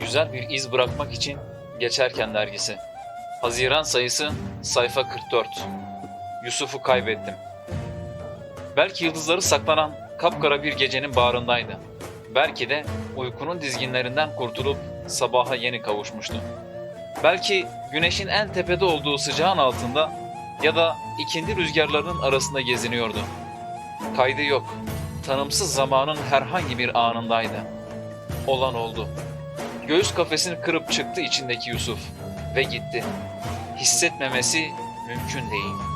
Güzel bir iz bırakmak için Geçerken dergisi. Haziran sayısı sayfa 44. Yusuf'u kaybettim. Belki yıldızları saklanan kapkara bir gecenin bağrındaydı. Belki de uykunun dizginlerinden kurtulup sabaha yeni kavuşmuştu. Belki güneşin en tepede olduğu sıcağın altında ya da ikindi rüzgarlarının arasında geziniyordu. Kaydı yok. Tanımsız zamanın herhangi bir anındaydı. Olan oldu. Göğüs kafesini kırıp çıktı içindeki Yusuf ve gitti. Hissetmemesi mümkün değil.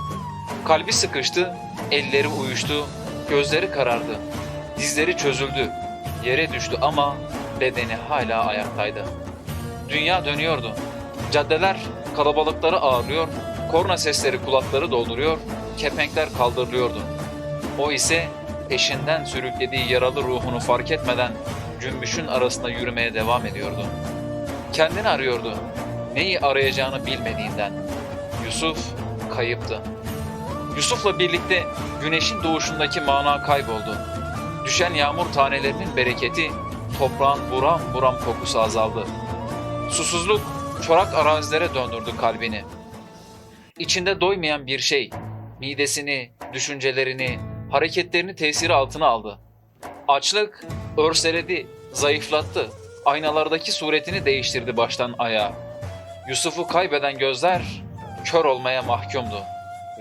Kalbi sıkıştı, elleri uyuştu, gözleri karardı. Dizleri çözüldü. Yere düştü ama bedeni hala ayaktaydı. Dünya dönüyordu. Caddeler kalabalıkları ağırlıyor, korna sesleri kulakları dolduruyor, kepenkler kaldırılıyordu. O ise peşinden sürüklediği yaralı ruhunu fark etmeden cümbüşün arasında yürümeye devam ediyordu. Kendini arıyordu. Neyi arayacağını bilmediğinden. Yusuf kayıptı. Yusuf'la birlikte güneşin doğuşundaki mana kayboldu. Düşen yağmur tanelerinin bereketi, toprağın buram buram kokusu azaldı. Susuzluk çorak arazilere döndürdü kalbini. İçinde doymayan bir şey, midesini, düşüncelerini, hareketlerini tesiri altına aldı. Açlık örseledi, zayıflattı. Aynalardaki suretini değiştirdi baştan ayağa. Yusuf'u kaybeden gözler kör olmaya mahkumdu.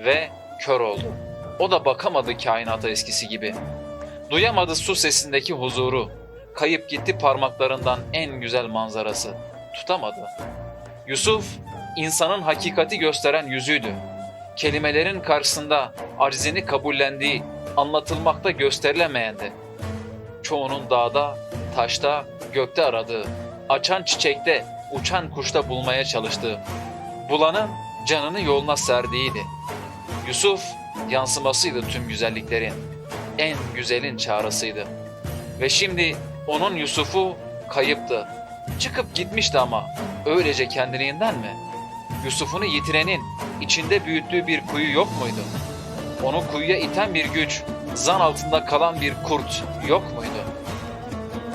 Ve kör oldu. O da bakamadı kainata eskisi gibi. Duyamadı su sesindeki huzuru. Kayıp gitti parmaklarından en güzel manzarası. Tutamadı. Yusuf, insanın hakikati gösteren yüzüydü. Kelimelerin karşısında aczini kabullendiği, anlatılmakta gösterilemeyendi çoğunun dağda, taşta, gökte aradığı, açan çiçekte, uçan kuşta bulmaya çalıştığı, bulanın canını yoluna serdiğiydi. Yusuf yansımasıydı tüm güzelliklerin, en güzelin çağrısıydı. Ve şimdi onun Yusuf'u kayıptı. Çıkıp gitmişti ama öylece kendiliğinden mi? Yusuf'unu yitirenin içinde büyüttüğü bir kuyu yok muydu? Onu kuyuya iten bir güç, zan altında kalan bir kurt yok muydu?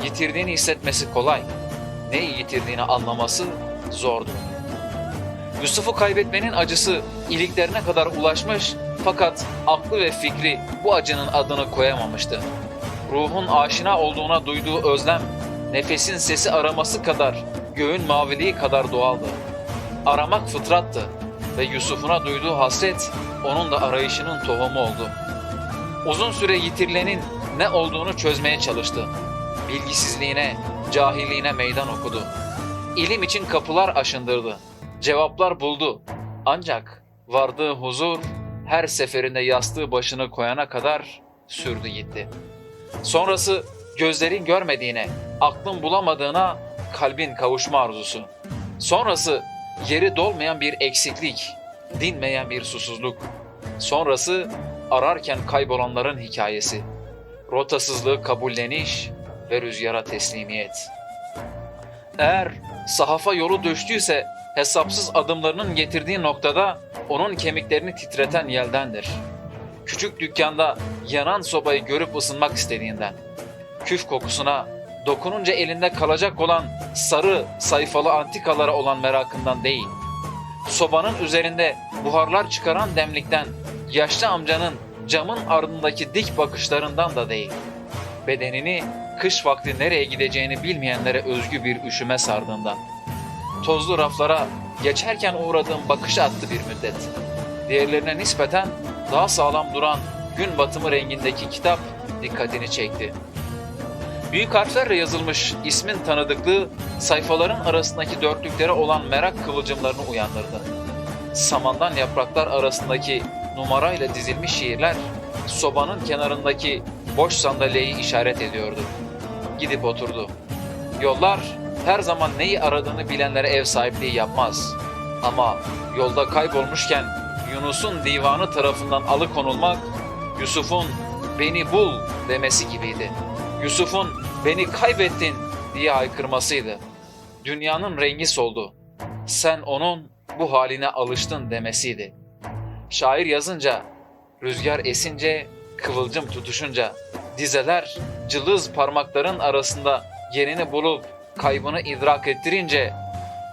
Yitirdiğini hissetmesi kolay. Neyi yitirdiğini anlaması zordu. Yusuf'u kaybetmenin acısı iliklerine kadar ulaşmış fakat aklı ve fikri bu acının adını koyamamıştı. Ruhun aşina olduğuna duyduğu özlem, nefesin sesi araması kadar, göğün maviliği kadar doğaldı. Aramak fıtrattı ve Yusuf'una duyduğu hasret onun da arayışının tohumu oldu. Uzun süre yitirilenin ne olduğunu çözmeye çalıştı. Bilgisizliğine, cahilliğine meydan okudu. İlim için kapılar aşındırdı. Cevaplar buldu. Ancak vardığı huzur her seferinde yastığı başını koyana kadar sürdü gitti. Sonrası gözlerin görmediğine, aklın bulamadığına kalbin kavuşma arzusu. Sonrası yeri dolmayan bir eksiklik, dinmeyen bir susuzluk. Sonrası ararken kaybolanların hikayesi. Rotasızlığı kabulleniş ve rüzgara teslimiyet. Eğer sahafa yolu düştüyse hesapsız adımlarının getirdiği noktada onun kemiklerini titreten yeldendir. Küçük dükkanda yanan sobayı görüp ısınmak istediğinden. Küf kokusuna dokununca elinde kalacak olan sarı sayfalı antikalara olan merakından değil. Sobanın üzerinde buharlar çıkaran demlikten, yaşlı amcanın camın ardındaki dik bakışlarından da değil. Bedenini kış vakti nereye gideceğini bilmeyenlere özgü bir üşüme sardığından. Tozlu raflara geçerken uğradığım bakış attı bir müddet. Diğerlerine nispeten daha sağlam duran gün batımı rengindeki kitap dikkatini çekti. Büyük harflerle yazılmış ismin tanıdıklığı sayfaların arasındaki dörtlüklere olan merak kıvılcımlarını uyandırdı. Samandan yapraklar arasındaki numarayla dizilmiş şiirler sobanın kenarındaki boş sandalyeyi işaret ediyordu. Gidip oturdu. Yollar her zaman neyi aradığını bilenlere ev sahipliği yapmaz. Ama yolda kaybolmuşken Yunus'un divanı tarafından alıkonulmak, Yusuf'un beni bul demesi gibiydi. Yusuf'un beni kaybettin diye haykırmasıydı. Dünyanın rengi soldu. Sen onun bu haline alıştın demesiydi. Şair yazınca, rüzgar esince, kıvılcım tutuşunca, dizeler cılız parmakların arasında yerini bulup kaybını idrak ettirince,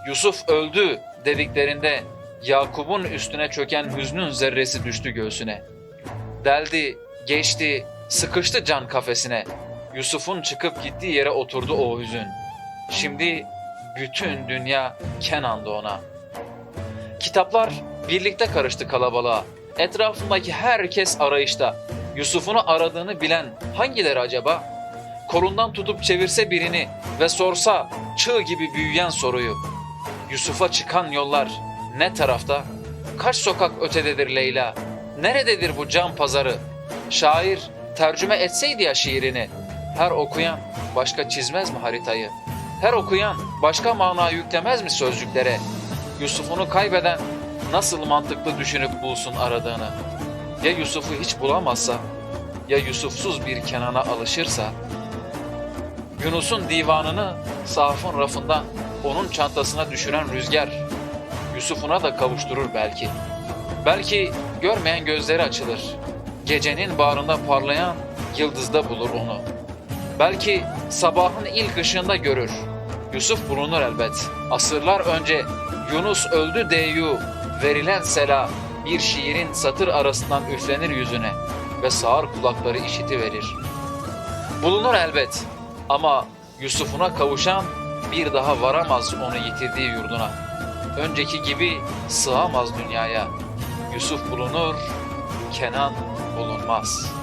Yusuf öldü dediklerinde Yakup'un üstüne çöken hüznün zerresi düştü göğsüne. Deldi, geçti, sıkıştı can kafesine. Yusuf'un çıkıp gittiği yere oturdu o hüzün. Şimdi bütün dünya Kenan'dı ona. Kitaplar birlikte karıştı kalabalığa. Etrafındaki herkes arayışta. Yusuf'unu aradığını bilen hangileri acaba? Kolundan tutup çevirse birini ve sorsa çığ gibi büyüyen soruyu. Yusuf'a çıkan yollar ne tarafta? Kaç sokak ötededir Leyla? Nerededir bu can pazarı? Şair tercüme etseydi ya şiirini. Her okuyan başka çizmez mi haritayı? Her okuyan başka mana yüklemez mi sözcüklere? Yusuf'unu kaybeden nasıl mantıklı düşünüp bulsun aradığını? Ya Yusuf'u hiç bulamazsa? Ya Yusufsuz bir Kenan'a alışırsa? Yunus'un divanını sahafın rafından onun çantasına düşüren rüzgar Yusuf'una da kavuşturur belki. Belki görmeyen gözleri açılır. Gecenin bağrında parlayan yıldızda bulur onu. Belki sabahın ilk ışığında görür. Yusuf bulunur elbet. Asırlar önce Yunus öldü deyu verilen sela bir şiirin satır arasından üflenir yüzüne ve sağır kulakları işiti verir. Bulunur elbet ama Yusuf'una kavuşan bir daha varamaz onu yitirdiği yurduna. Önceki gibi sığamaz dünyaya. Yusuf bulunur, Kenan bulunmaz.''